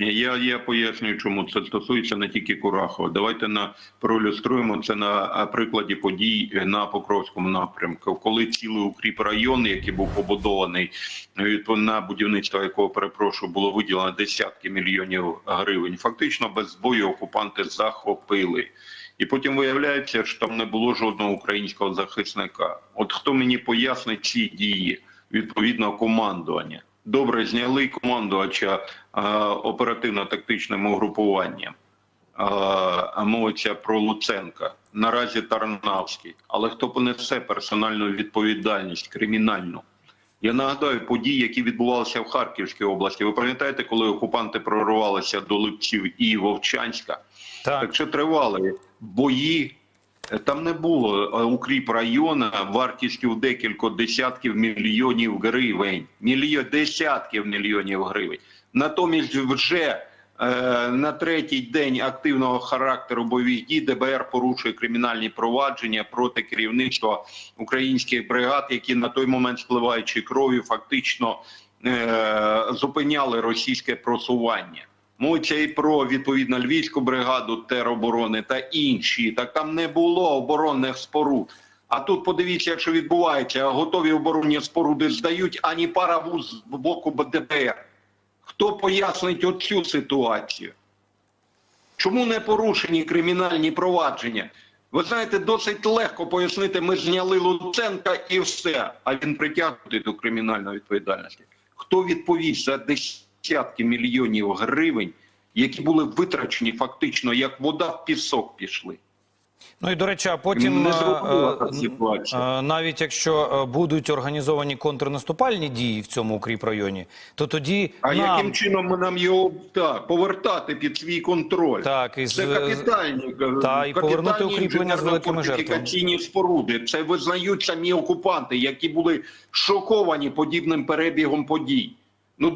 Я, я пояснюю, чому це стосується не тільки Курахова. Давайте на проілюструємо це на прикладі подій на Покровському напрямку, коли цілий укріп район, який був побудований, відповідно на будівництво якого перепрошую було виділено десятки мільйонів гривень. Фактично без бою окупанти захопили. І потім виявляється, що там не було жодного українського захисника. От хто мені пояснить ці дії відповідного командування? Добре, зняли командувача оперативно-тактичним угрупуванням. Мовиться про Луценка. Наразі Тарнавський. Але хто понесе персональну відповідальність кримінальну? Я нагадаю події, які відбувалися в Харківській області. Ви пам'ятаєте, коли окупанти прорвалися до Липців і Вовчанська? Так. Так що тривали бої. Там не було е, укріп району вартістю в декілька десятків мільйонів гривень. Мільйон, десятків мільйонів гривень. Натомість вже е, на третій день активного характеру бойових дій ДБР порушує кримінальні провадження проти керівництва українських бригад, які на той момент спливаючи кров'ю, фактично е, зупиняли російське просування. Мовиться і про відповідно львівську бригаду тероборони та інші. Так там не було оборонних споруд. А тут подивіться, що відбувається. Готові оборонні споруди здають, ані пара вуз з боку ДБР. Хто пояснить оцю ситуацію? Чому не порушені кримінальні провадження? Ви знаєте, досить легко пояснити, ми зняли Луценка і все. А він притягнутий до кримінальної відповідальності. Хто відповість за десятки мільйонів гривень, які були витрачені фактично як вода в пісок пішли? Ну і до речі, а потім е, е, е, навіть якщо будуть організовані контрнаступальні дії в цьому укріп районі, то тоді А нам яким чином ми нам його так, повертати під свій контроль? так із Це капітальні, Та, і повернути укріплення з великими фортифікаційні споруди. Це визнають самі окупанти, які були шоковані подібним перебігом подій.